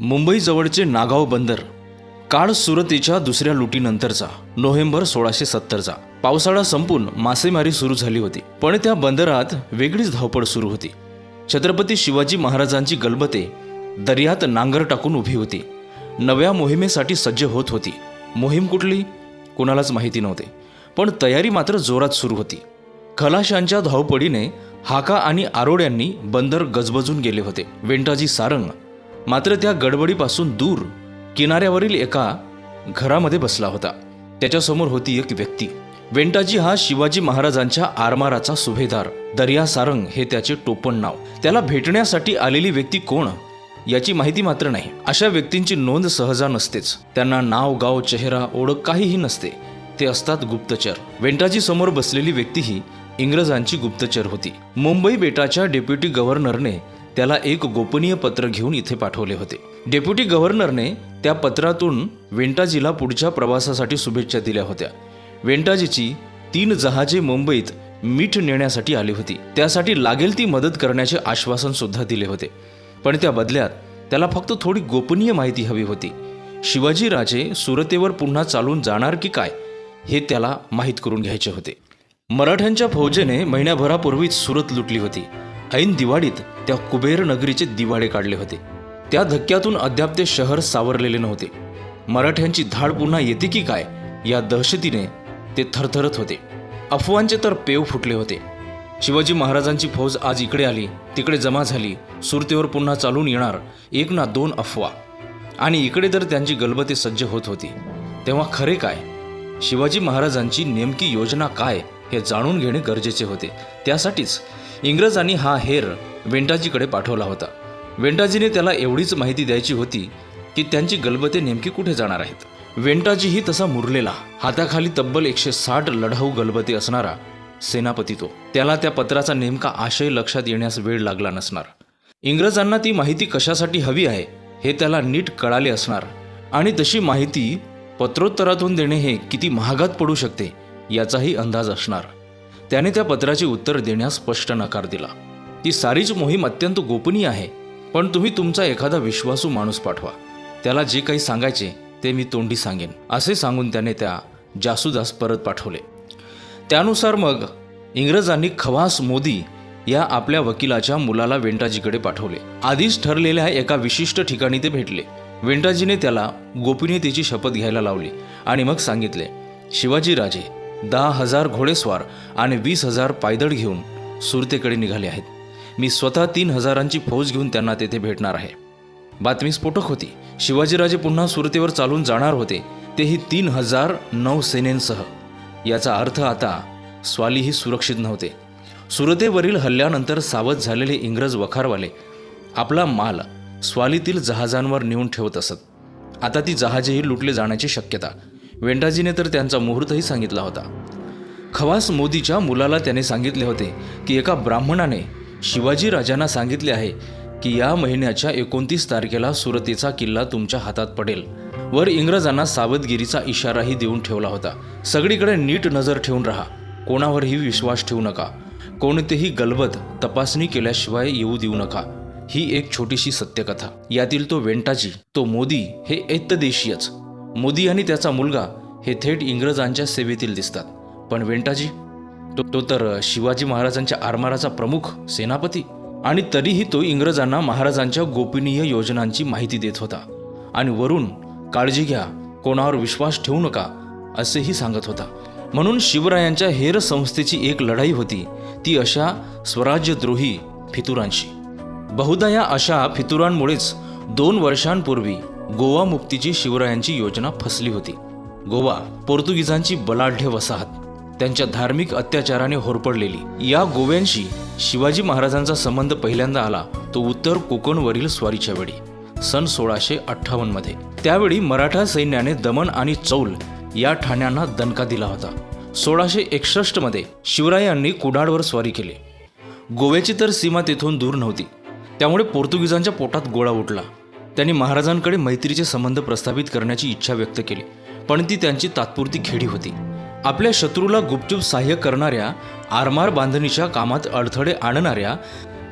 मुंबईजवळचे नागाव बंदर. काळ सुरतेच्या दुसऱ्या लुटीनंतरचा. नोव्हेंबर सोळाशे सत्तरचा. पावसाळा संपून मासेमारी सुरू झाली होती. पण त्या बंदरात वेगळीच धावपळ सुरू होती. छत्रपती शिवाजी महाराजांची गलबते दर्यात नांगर टाकून उभी होती. नव्या मोहिमेसाठी सज्ज होत होती. मोहीम कुठली? कुणालाच माहिती नव्हते. पण तयारी मात्र जोरात सुरू होती. खलाशांच्या धावपडीने हाका आणि आरोड्यांनी बंदर गजबजून गेले होते. वेंटाजी सारंग मात्र त्या गडबडीपासून दूर किनाऱ्यावरील एका घरामध्ये बसला होता. त्याच्यासमोर होती एक व्यक्ती. वेंटाजी हा शिवाजी महाराजांच्या आरमाराचा सुभेदार. दर्या सारंग हे त्याचे टोपण नाव. त्याला भेटण्यासाठी आलेली व्यक्ती कोण? याची माहिती मात्र नाही. अशा व्यक्तींची नोंद सहजा नसतेच. त्यांना नाव गाव चेहरा ओळख काहीही नसते. ते असतात गुप्तचर. वेंटाजी समोर बसलेली व्यक्ती ही इंग्रजांची गुप्तचर होती. मुंबई बेटाच्या डेप्युटी गव्हर्नरने त्याला एक गोपनीय पत्र घेऊन इथे पाठवले होते. डेप्युटी गव्हर्नरने त्या पत्रातून वेंटाजीला पुढच्या प्रवासासाठी शुभेच्छा दिल्या होत्या. वेंटाजीची तीन जहाजे मुंबईत मीठ नेण्यासाठी आली होती. त्यासाठी लागेल ती मदत करण्याचे आश्वासन सुद्धा दिले होते. पण त्या बदल्यात त्याला फक्त थोडी गोपनीय माहिती हवी होती. शिवाजीराजे सुरतेवर पुन्हा चालून जाणार की काय हे त्याला माहीत करून घ्यायचे होते. मराठ्यांच्या फौजेने महिन्याभरापूर्वीच सुरत लुटली होती. ऐन दिवाळीत त्या कुबेर नगरीचे दिवाळे काढले होते. त्या धक्क्यातून अद्याप ते शहर सावरलेले नव्हते. मराठ्यांची धाड पुन्हा येते की काय? या दहशतीने ते थरथरत होते. अफवांचे तर पेव फुटले होते. शिवाजी महाराजांची फौज आज इकडे आली तिकडे जमा झाली सुरतेवर पुन्हा चालून येणार एक ना दोन अफवा. आणि इकडे तर त्यांची गलबते सज्ज होत होती. तेव्हा खरे काय? शिवाजी महाराजांची नेमकी योजना काय हे जाणून घेणे गरजेचे होते. त्यासाठीच इंग्रजांनी हा हेर वेंटाजीकडे पाठवला होता. वेंटाजीने त्याला एवढीच माहिती द्यायची होती की त्यांची गलबते नेमकी कुठे जाणार आहेत. वेंटाजीही तसा मुरलेला हाताखाली तब्बल एकशे साठ लढाऊ गलबते असणारा सेनापती तो. त्याला त्या पत्राचा नेमका आशय लक्षात येण्यास वेळ लागला नसणार. इंग्रजांना ती माहिती कशासाठी हवी आहे हे त्याला नीट कळाले असणार. आणि तशी माहिती पत्रोत्तरातून देणे हे किती महागात पडू शकते याचाही अंदाज असणार. त्याने त्या पत्राचे उत्तर देण्यास स्पष्ट नकार दिला. ती सारीच मोहीम अत्यंत गोपनीय आहे. पण तुम्ही तुमचा एखादा विश्वासू माणूस पाठवा. त्याला जे काही सांगायचे ते मी तोंडी सांगेन. असे सांगून त्याने त्या जासुदास परत पाठवले. त्यानुसार मग इंग्रजांनी खवास मोदी या आपल्या वकिलाच्या मुलाला वेंटाजीकडे पाठवले. आधीच ठरलेल्या एका विशिष्ट ठिकाणी ते भेटले. वेंटाजीने त्याला गोपनीयतेची शपथ घ्यायला लावली आणि मग सांगितले शिवाजी राजे दहा हजार घोडेस्वार आणि वीस हजार पायदळ घेऊन सुरतेकडे निघाले आहेत. मी स्वतः तीन हजारांची फौज घेऊन त्यांना तेथे भेटणार आहे. बातमी स्फोटक होती. शिवाजीराजे पुन्हा सुरतेवर चालून जाणार होते. तेही तीन हजार नौसेनेंसह याचा अर्थ आता स्वालीही सुरक्षित नव्हते. सुरतेवरील हल्ल्यानंतर सावध झालेले इंग्रज वखारवाले आपला माल स्वालीतील जहाजांवर नेऊन ठेवत असत. आता ती जहाजेही लुटले जाण्याची शक्यता. वेंटाजीने तर त्यांचा मुहूर्तही सांगितला होता. खवास मोदीच्या मुलाला त्याने सांगितले होते की एका ब्राह्मणाने शिवाजी राजांना सांगितले आहे की या महिन्याच्या एकोणतीस तारखेला सुरतेचा किल्ला तुमच्या हातात पडेल. वर इंग्रजांना सावधगिरीचा इशाराही देऊन ठेवला होता. सगळीकडे नीट नजर ठेवून राहा. कोणावरही विश्वास ठेवू नका. कोणतेही गलबत तपासणी केल्याशिवाय येऊ देऊ नका. ही एक छोटीशी सत्यकथा. यातील तो वेंटाजी तो मोदी हे ऐत्तदेशीयच मोदी आणि त्याचा मुलगा हे थेट इंग्रजांच्या सेवेतील दिसतात. पण वेंटाजी? तो तो तर शिवाजी महाराजांच्या आरमाराचा प्रमुख सेनापती. आणि तरीही तो इंग्रजांना महाराजांच्या गोपनीय योजनांची माहिती देत होता. आणि वरून काळजी घ्या कोणावर विश्वास ठेवू नका असेही सांगत होता. म्हणून शिवरायांच्या हेर संस्थेची एक लढाई होती ती अशा स्वराज्यद्रोही फितुरांशी. बहुधा या अशा फितुरांमुळेच दोन वर्षांपूर्वी गोवा मुक्तीची शिवरायांची योजना फसली होती. गोवा पोर्तुगीजांची बलाढ्य वसाहत. त्यांच्या धार्मिक अत्याचाराने होरपडलेली. या गोव्यांशी शिवाजी महाराजांचा संबंध पहिल्यांदा आला तो उत्तर कोकणवरील स्वारीच्या वेळी सन सोळाशे अठ्ठावन्नमध्ये. त्यावेळी मराठा सैन्याने दमन आणि चौल या ठाण्यांना दणका दिला होता. सोळाशे एकसष्टमध्ये शिवरायांनी कुडाळवर स्वारी केली. गोव्याची तर सीमा तेथून दूर नव्हती. त्यामुळे पोर्तुगीजांच्या पोटात गोळा उठला. त्यांनी महाराजांकडे मैत्रीचे संबंध प्रस्थापित करण्याची इच्छा व्यक्त केली पण ती त्यांची तात्पुरती खेडी होती. आपल्या शत्रूला गुपचूप सहाय्य करणाऱ्या आरमार बांधणीच्या कामात अडथळे आणणाऱ्या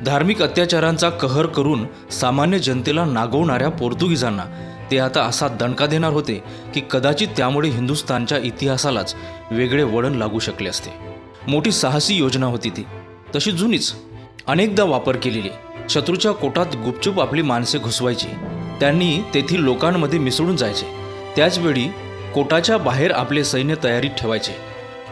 धार्मिक अत्याचारांचा कहर करून सामान्य जनतेला नागवणाऱ्या पोर्तुगीजांना ते आता असा दणका देणार होते की कदाचित त्यामुळे हिंदुस्थानच्या इतिहासालाच वेगळे वळण लागू शकले असते. मोठी साहसी योजना होती ती. तशी जुनीच अनेकदा वापर केलेली. शत्रूच्या कोटात गुपचूप आपली माणसे घुसवायची. त्यांनी तेथील लोकांमध्ये मिसळून जायचे. त्याचवेळी कोटाच्या बाहेर आपले सैन्य तयारीत ठेवायचे.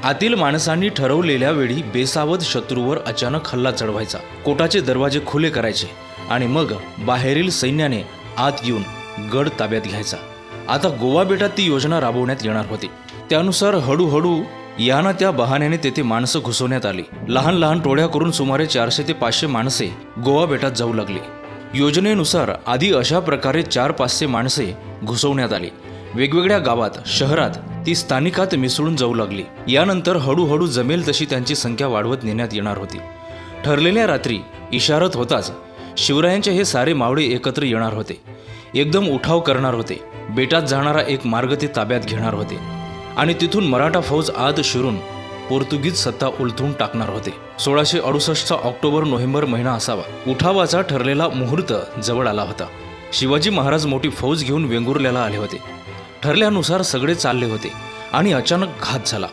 आतील माणसांनी ठरवलेल्या वेळी बेसावध शत्रूवर अचानक हल्ला चढवायचा. कोटाचे दरवाजे खुले करायचे आणि मग बाहेरील सैन्याने आत येऊन गड ताब्यात घ्यायचा. आता गोवा बेटात ती योजना राबवण्यात येणार होती. त्यानुसार हळूहळू यांना त्या बहाण्याने तेथे माणसं घुसवण्यात आली. लहान लहान टोळ्या करून सुमारे चारशे ते पाचशे माणसे गोवा बेटात जाऊ लागली. योजनेनुसार आधी अशा प्रकारे चार पाचशे माणसे घुसवण्यात आली. वेगवेगळ्या गावात शहरात ती स्थानिकात मिसळून जाऊ लागली. यानंतर हळूहळू जमेल तशी त्यांची संख्या वाढवत नेण्यात येणार होती. ठरलेल्या रात्री इशारत होताच शिवरायांचे हे सारे मावळे एकत्र येणार होते. एकदम उठाव करणार होते. बेटात जाणारा एक मार्ग ते ताब्यात घेणार होते. आणि तिथून मराठा फौज आत शिरून पोर्तुगीज सत्ता उलथून टाकणार होते. सोळाशे अडुसष्टचा ऑक्टोबर नोव्हेंबर महिना असावा. उठावाचा ठरलेला मुहूर्त जवळ आला होता. शिवाजी महाराज मोठी फौज घेऊन वेंगुर्ल्याला आले होते. ठरल्यानुसार सगळे चालले होते आणि अचानक घात झाला.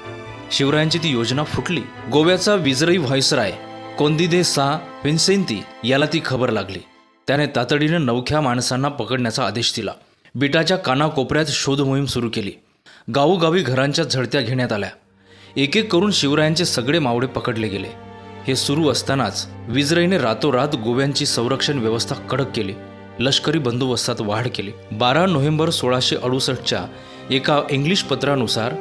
शिवरायांची ती योजना फुटली. गोव्याचा विजरई व्हायसराय कोंदिदे सा विन्सेंती याला ती खबर लागली. त्याने तातडीने नवख्या माणसांना पकडण्याचा आदेश दिला. बिटाच्या कानाकोपऱ्यात शोध मोहीम सुरू केली. गावोगावी घरांच्या झडत्या घेण्यात आल्या. एक एक करून शिवरायांचे सगळे मावळे पकडले गेले. हे सुरू असतानाच विजरईने रातोरात गोव्यांची संरक्षण व्यवस्था कडक केली. लष्करी बंदोबस्तात वाढ केली. बारा नोव्हेंबर सोळाशे अडुसष्टच्या एका इंग्लिश पत्रानुसार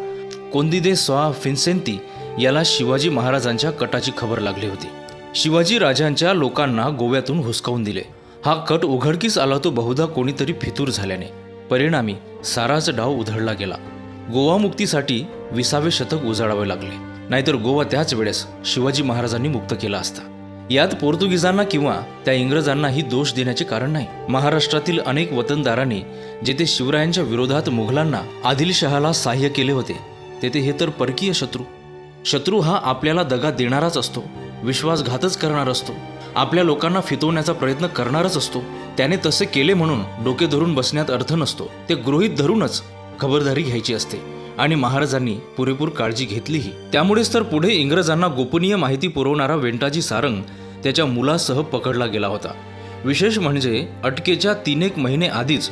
कोंदिदे स्वा फिन्सेंती याला शिवाजी महाराजांच्या कटाची खबर लागली होती. शिवाजी राजांच्या लोकांना गोव्यातून हुसकावून दिले. हा कट उघडकीस आला तो बहुधा कोणीतरी फितूर झाल्याने. परिणामी साराच डाव उधळला गेला. गोवा मुक्तीसाठी विसावे शतक उजाडावे लागले. नाहीतर गोवा त्याच वेळेस शिवाजी महाराजांनी मुक्त केला असता. यात पोर्तुगीजांना किंवा त्या इंग्रजांनाही दोष देण्याचे कारण नाही. महाराष्ट्रातील अनेक वतनदारांनी जेथे शिवरायांच्या विरोधात मुघलांना आदिलशहाला सहाय्य केले होते तेथे हे तर परकीय शत्रू. शत्रू हा आपल्याला दगा देणाराच असतो विश्वासघातच करणार असतो आपल्या लोकांना फितवण्याचा प्रयत्न करणारच असतो त्याने तसे केले म्हणून डोके धरून बसण्यात अर्थ नसतो ते गृहीत धरूनच खबरदारी घ्यायची असते. आणि महाराजांनी पुरेपूर काळजी घेतलीही. त्यामुळेच तर पुढे इंग्रजांना गोपनीय माहिती पुरवणारा वेंटाजी सारंग त्याच्या मुलासह पकडला गेला होता. विशेष म्हणजे अटकेच्या तीन एक महिने आधीच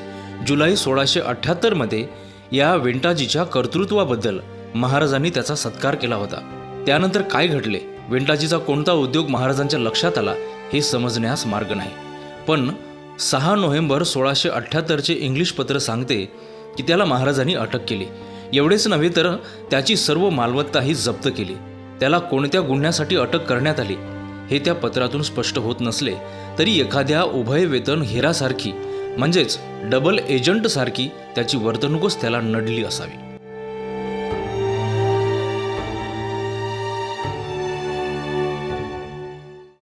जुलै सोळाशे अठ्ठ्याहत्तरमध्ये या वेंटाजीच्या कर्तृत्वाबद्दल महाराजांनी त्याचा सत्कार केला होता. त्यानंतर काय घडले? वेंटाजीचा कोणता उद्योग महाराजांच्या लक्षात आला हे समजण्यास मार्ग नाही. पण सहा नोव्हेंबर सोळाशे अठ्ठ्याहत्तरचे इंग्लिश पत्र सांगते की त्याला महाराजांनी अटक केली. एवढेच नव्हे तर त्याची सर्व मालमत्ताही जप्त केली. त्याला कोणत्या गुन्ह्यासाठी अटक करण्यात आली हे त्या पत्रातून स्पष्ट होत नसले तरी एखाद्या उभय वेतन हेरासारखी म्हणजेच डबल एजंटसारखी त्याची वर्तणूकच त्याला नडली असावी.